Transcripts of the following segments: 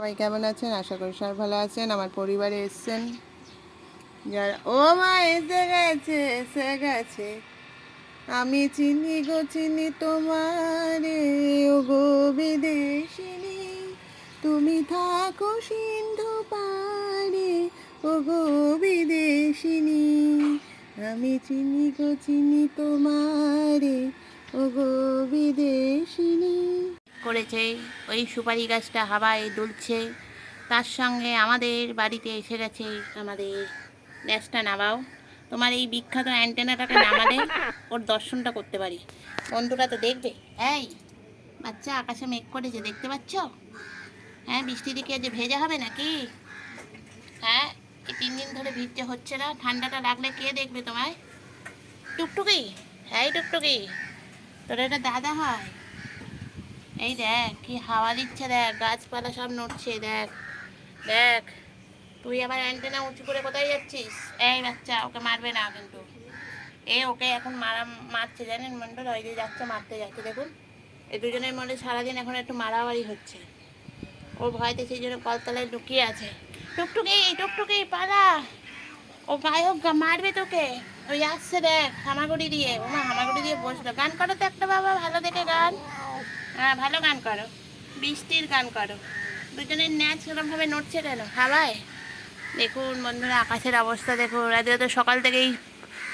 সবাই কেমন আছেন? আশা করি সবাই ভালো আছেন। আমার পরিবারে এসছেন যারা ও মা, এসে গেছে এসে গেছে। আমি চিনি গো, চিনি তোমারে ও গো বিদেশিনী। তুমি থাকো সিন্ধু পারে ও গো বিদেশিনী। আমি চিনি গো, চিনি তোমারে করেছে, ওই সুপারি গাছটা হাওয়ায় দুলছে। তার সঙ্গে আমাদের বাড়িতে এসে গেছে আমাদের গ্যাসটা নামাও। তোমার এই বিখ্যাত অ্যান্টেনাটাকে নামালে ওর দর্শনটা করতে পারি। বন্ধুরা তো দেখবে, এই বাচ্চা আকাশে মেঘ করেছে, দেখতে পাচ্ছ? হ্যাঁ বৃষ্টি দিকে যে ভেজা হবে নাকি? হ্যাঁ এই তিন দিন ধরে ভিজতে হচ্ছে না, ঠান্ডাটা লাগলে কে দেখবে তোমায়? টুকটুকি? হ্যাঁ টুকটুকি। তোর এটা দাদা হয়। এই দেখ, কি হাওয়া দিচ্ছে দেখ, গাছপালা সব নড়ছে, দেখ। দেখ, তুই আবার অ্যান্টেনা উঁচু করে কোথায় যাচ্ছিস? এই বাচ্চা, ওকে মারবে না কিন্তু। এ ওকে এখন মারা, মারছে জানেন মন্ডল? ওই যে যাচ্ছে, মারতে যাচ্ছে, দেখুন। এই দুজনের মধ্যে সারাদিন এখন একটু মারামারি হচ্ছে। ও ভয়তে সেই জন্য কলতলায় লুকিয়ে আছে। টুকটুকি টুকটুকি, পালা। ও গায়ক মারবে তোকে। ওই আসছে দেখ, হামাগুড়ি দিয়ে। ও মা হামাগুড়ি দিয়ে বসল। গান করো তো একটা বাবা, ভালো দেখে গান। হ্যাঁ ভালো গান করো। বৃষ্টির গান করো। দুজনের ন্যাচ সেরকমভাবে নড়ছে কেন? হাওয়ায়? দেখুন বন্ধুরা, আকাশের অবস্থা দেখুন। রাজ্য তো সকাল থেকেই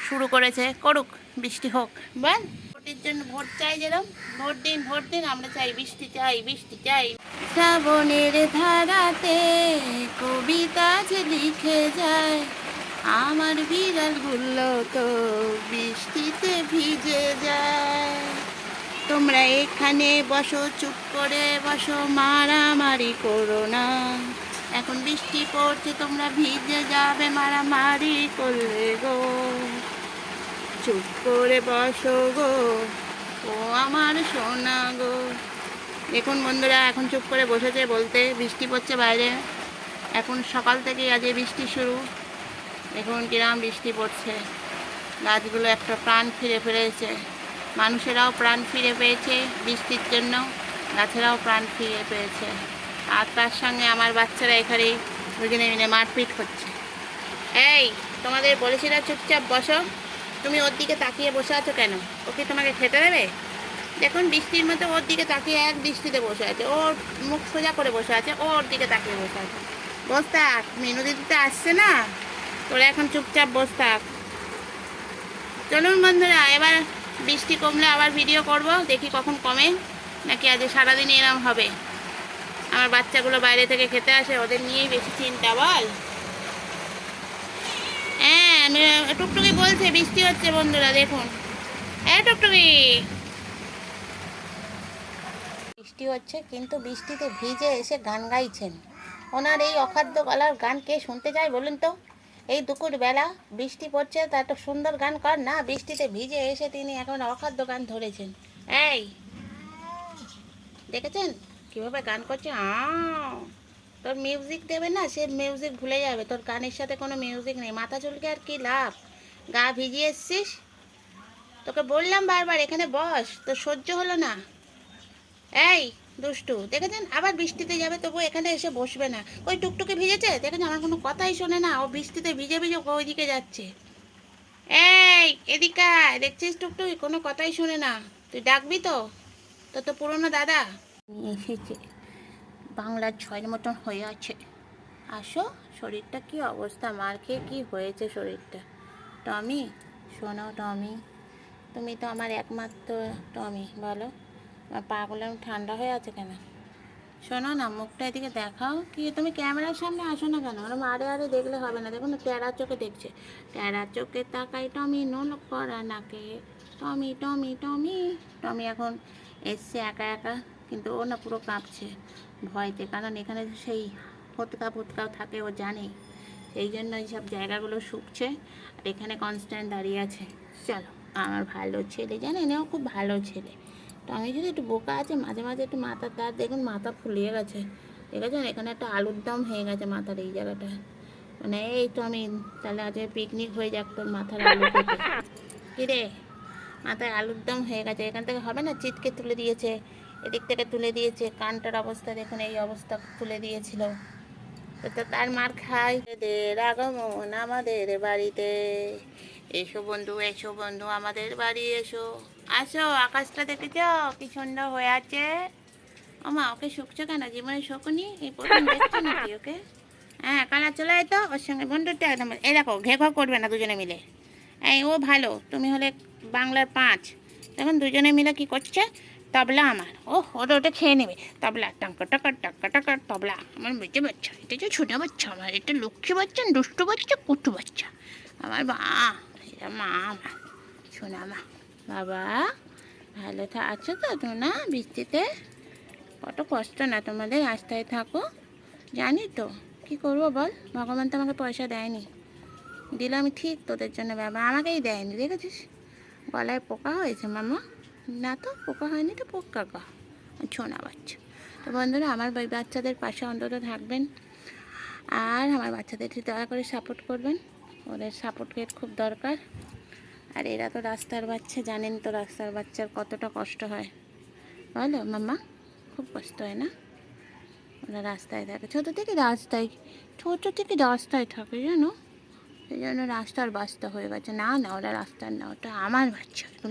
শুরু করেছে। করুক, বৃষ্টি হোক। বল। ভোটের জন্য ভোট চাই যেরকম ভোট দিন ভোট দিন, আমরা চাই বৃষ্টি চাই বৃষ্টি চাই। শ্রাবণের ধারাতে কবিতা যে লিখে যায়, আমার বিড়াল বিড়ালগুলো তো বৃষ্টিতে ভিজে যায়। তোমরা এখানে বসো, চুপ করে বসো, মারামারি করো না। এখন বৃষ্টি পড়ছে, তোমরা ভিজে যাবে, মারামারি করলে গো। চুপ করে বসো গো, ও আমার সোনা গো। দেখুন বন্ধুরা, এখন চুপ করে বসেছে বলতে, বৃষ্টি পড়ছে বাইরে। এখন সকাল থেকে আজ বৃষ্টি শুরু। দেখুন কিরাম বৃষ্টি পড়ছে। গাছগুলো একটা প্রাণ ফিরে ফিরেছে। মানুষেরাও প্রাণ ফিরে পেয়েছে বৃষ্টির জন্য, গাছেরাও প্রাণ ফিরে পেয়েছে। আর তার সঙ্গে আমার বাচ্চারা এখানে দুজনে মিলে মারপিট করছে। এই, তোমাদের বলেছিলাম চুপচাপ বসো। তুমি ওর দিকে তাকিয়ে বসে আছো কেন? ওকে তোমাকে খেতে দেবে? দেখুন, বৃষ্টির মতো ওর দিকে তাকিয়ে এক দৃষ্টিতে বসে আছে। ওর মুখ সোজা করে বসে আছে ওর দিকে তাকিয়ে বসে আছে। বস থাক, মেনু দিতে আসছে না। তোরা এখন চুপচাপ বস থাক। চলুন বন্ধুরা, এবার বৃষ্টি কমলে আবার ভিডিও করব, দেখি কখন কমে, নাকি আজ সারাদিন এরম হবে। আমার বাচ্চাগুলো বাইরে থেকে খেতে আসে, ওদের নিয়েই বেশি চিন্তা, বল। হ্যাঁ আমি টুকটুকি বলছে, বৃষ্টি হচ্ছে বন্ধুরা, দেখুন। হ্যাঁ টুকটুকি। বৃষ্টি হচ্ছে, কিন্তু বৃষ্টিতে ভিজে এসে গান গাইছেন। ওনার এই অখাদ্য গলার গান কে শুনতে চায় বলুন তো? এই দুপুর বেলা বৃষ্টি পড়ছে, তা একটা সুন্দর গান কর না? বৃষ্টিতে ভিজে এসে তিনি এখন অখাদ্য গান ধরেছেন। এই, দেখেছেন? কীভাবে গান করছে? তোর মিউজিক দেবে না? সে মিউজিক ভুলে যাবে। তোর গানের সাথে কোনো মিউজিক নেই। মাথা চুলকে আর কি লাভ? গা ভিজিয়ে এসছিস? তোকে বললাম বারবার, এখানে বস। তোর সহ্য হলো না। এই দুষ্টু। দেখেছেন? আবার বৃষ্টিতে যাবে তবু এখানে এসে বসবে না। ওই টুকটুকে ভিজেছে? দেখেছেন? আমার কোনো কথাই শোনে না। ও বৃষ্টিতে ভিজে ভিজে ওইদিকে যাচ্ছে। এই এদিকে দেখছিস টুকটুকি? কোনো কথাই শোনে না। তুই ডাকবি তো? তোর তো পুরনো দাদা। এসেছে বাংলার ছয়ের মতন হয়ে আছে। আসো। শরীরটা কি অবস্থা? মার খেয়ে কী হয়েছে শরীরটা? টমি? শোনো টমি। তুমি তো আমার একমাত্র টমি বলো। পাগুলো ঠান্ডা হয়ে আছে কেন? শোনো না, মুখটা এদিকে দেখাও। কি, তুমি ক্যামেরার সামনে আসো না কেন? ওরম আরে আরে দেখলে হবে না। দেখুন না টেরা চোখে দেখছে। টেরা চোখে তাকাই টমি নোল করা নাকে। টমি টমি টমি। টমি এখন এসছে একা একা, কিন্তু ও না পুরো কাঁপছে ভয়তে। কারণ এখানে সেই ফোতকা ফুতকাও থাকে, ও জানে। সেই জন্য এইসব জায়গাগুলো শুকছে আর এখানে কনস্ট্যান্ট দাঁড়িয়ে আছে। চলো, আমার ভালো ছেলে, জানেন? ও খুব ভালো ছেলে। আমি যদি একটু বোকা আছে, মাঝে মাঝে একটু মাথার তার দেখুন মাথা ফুলিয়ে গেছে, দেখেছেন? এখানে একটা আলুর দম হয়ে গেছে মাথার এই জায়গাটা মানে এই তো আমি, তাহলে আজকে পিকনিক হয়ে যাক তোর মাথার আলু কিরে মাথায় আলুর দম হয়ে গেছে, এখান থেকে হবে না? চিটকে তুলে দিয়েছে, এদিক থেকে তুলে দিয়েছে, কানটার অবস্থা, দেখুন এই অবস্থা তুলে দিয়েছিল। তো তার মার খাই এদের আগমন আমাদের বাড়িতে। এসো বন্ধু এসো বন্ধু, আমাদের বাড়ি এসো। আসো, আকাশটা দেখেছ কি সুন্দর হয়ে আছে। আমা ওকে শুকছো কেন? জীবনে শোকনি? এই প্রথম দেখছ নাকি ওকে? হ্যাঁ কালা চলে তো ওর সঙ্গে বন্ধুটা একদম। এই দেখো ঘে করবে না দুজনে মিলে। এই, ও ভালো। তুমি হলে বাংলার পাঁচ। দেখুন, দুজনে মিলে কি করছে? তবলা আমার। ও ওটা ওটা খেয়ে নেবে। তবলা, টাকা টাকা টাকা টাকা তবলা। আমার বেঁচে বাচ্চা, এটা যে ছোটো বাচ্চা, আমার এটা লক্ষ্মী বাচ্চা, দুষ্টু বাচ্চা, কুটু বাচ্চা। আমার মা, এটা মা, আমার। শোনা মা, বাবা, ভালো আছো তো তুমি না বৃষ্টিতে? কত কষ্ট না তোমাদের রাস্তায় থাকো। জানি তো, কি করব বল? ভগবান তো আমাকে পয়সা দেয়নি। দিলে আমি ঠিক তোদের জন্য, বাবা, আমাকেই দেয়নি, দেখেছিস? গলায় পোকা হয়েছে, মামা। না তো, পোকা হয়নি তো, পোকা গা ছোনা বাচ্চা। তো বন্ধুরা, আমার বাচ্চাদের পাশে অন্তত থাকবেন। আর আমার বাচ্চাদের দয়া করে সাপোর্ট করবেন। ওদের সাপোর্টের খুব দরকার। আর এরা তো রাস্তার বাচ্চা, জানেন তো রাস্তার বাচ্চার কতটা কষ্ট হয়। বলো, মাম্মা, খুব কষ্ট হয় না? ওরা রাস্তায় থাকে। ছোটো থেকে রাস্তায়, ছোটো থেকে রাস্তায় থাকে, জানো? সেই জন্য রাস্তার বাস্তা হয়ে গেছে। না না, ওরা রাস্তার না, ওটা আমার বাচ্চা।